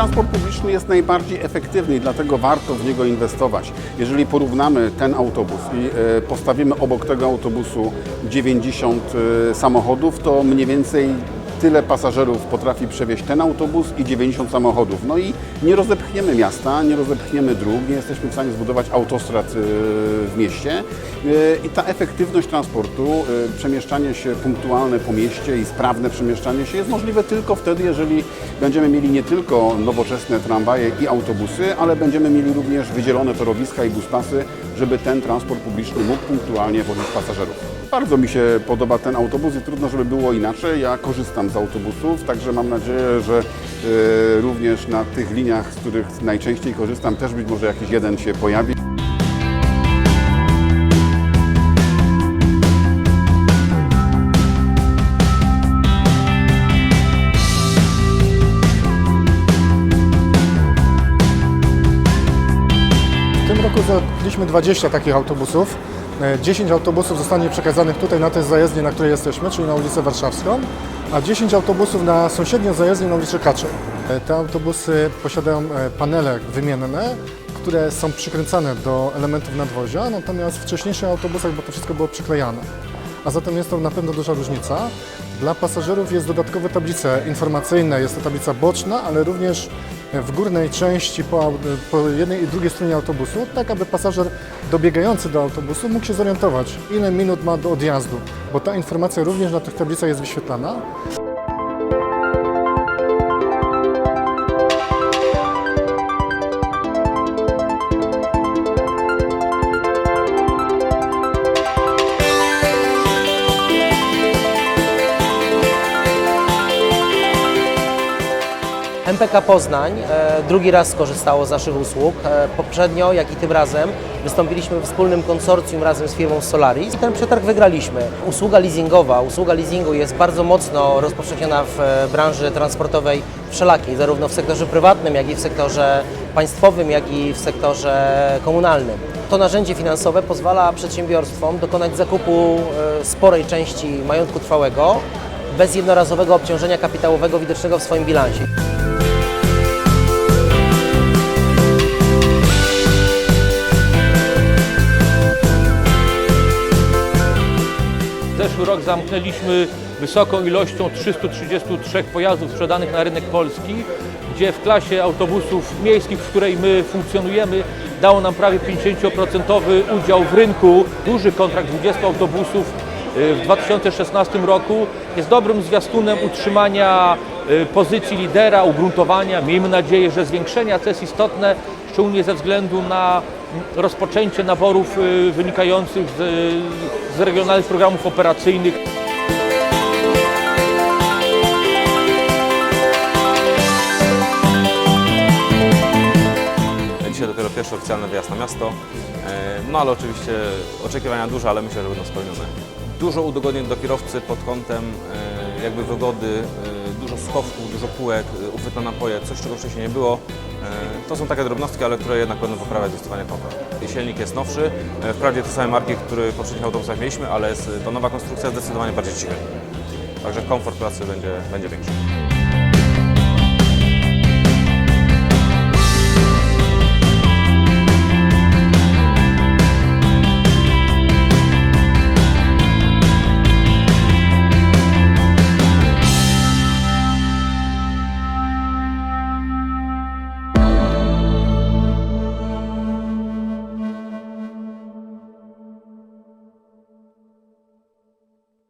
transport publiczny jest najbardziej efektywny i dlatego warto w niego inwestować. Jeżeli porównamy ten autobus i e, postawimy obok tego autobusu 90 e, samochodów, to mniej więcej tyle pasażerów potrafi przewieźć ten autobus i 90 samochodów. No i nie rozepchniemy miasta, nie rozepchniemy dróg, nie jesteśmy w stanie zbudować autostrad e, w mieście. E, I ta efektywność transportu, e, przemieszczanie się punktualne po mieście i sprawne przemieszczanie się jest możliwe tylko wtedy, jeżeli będziemy mieli nie tylko nowoczesne tramwaje i autobusy, ale będziemy mieli również wydzielone torowiska i buspasy, żeby ten transport publiczny mógł punktualnie wozić pasażerów. Bardzo mi się podoba ten autobus i trudno, żeby było inaczej. Ja korzystam z autobusów, także mam nadzieję, że e, również na tych liniach, z których najczęściej korzystam, też być może jakiś jeden się pojawi. W tym roku zakupiliśmy 20 takich autobusów. E, 10 autobusów zostanie przekazanych tutaj na tę zajezdnię, na której jesteśmy, czyli na ulicę Warszawską, a 10 autobusów na sąsiednią zajezdnię na ulicę Kaczej. E, Te autobusy posiadają e, panele wymienne, które są przykręcane do elementów nadwozia, natomiast w wcześniejszych autobusach, bo to wszystko było przyklejane. A zatem jest to na pewno duża różnica. Dla pasażerów jest dodatkowe tablice informacyjne, jest to tablica boczna, ale również w górnej części po, po jednej i drugiej stronie autobusu, tak aby pasażer dobiegający do autobusu mógł się zorientować, ile minut ma do odjazdu, bo ta informacja również na tych tablicach jest wyświetlana. MPK Poznań e, drugi raz skorzystało z naszych usług. E, Poprzednio, jak i tym razem, wystąpiliśmy w wspólnym konsorcjum razem z firmą Solaris i ten przetarg wygraliśmy. Usługa leasingowa, usługa leasingu jest bardzo mocno rozpowszechniona w e, branży transportowej wszelakiej, zarówno w sektorze prywatnym, jak i w sektorze państwowym, jak i w sektorze komunalnym. To narzędzie finansowe pozwala przedsiębiorstwom dokonać zakupu sporej części majątku trwałego bez jednorazowego obciążenia kapitałowego widocznego w swoim bilansie. Zeszły rok zamknęliśmy wysoką ilością 333 pojazdów sprzedanych na rynek polski, gdzie w klasie autobusów miejskich, w której my funkcjonujemy, dało nam prawie 50% udział w rynku. Duży kontrakt 20 autobusów y, w 2016 roku jest dobrym zwiastunem utrzymania y, pozycji lidera, ugruntowania, miejmy nadzieję, że zwiększenia, co jest istotne, szczególnie ze względu na rozpoczęcie naborów y, wynikających z, z regionalnych programów operacyjnych. Dzisiaj dopiero pierwszy oficjalny wyjazd na miasto. E, No ale oczywiście oczekiwania duże, ale myślę, że będą spełnione. Dużo udogodnień do kierowcy pod kątem e, jakby wygody, e, dużo skowków, dużo półek, e, uchwyt na napoje, coś czego wcześniej nie było. E, To są takie drobnostki, ale które jednak będą poprawiać zdecydowanie komfort. Silnik jest nowszy, e, wprawdzie te same marki, które w poprzednich autobusach mieliśmy, ale jest to nowa konstrukcja zdecydowanie bardziej cichy. Także komfort pracy będzie, będzie większy.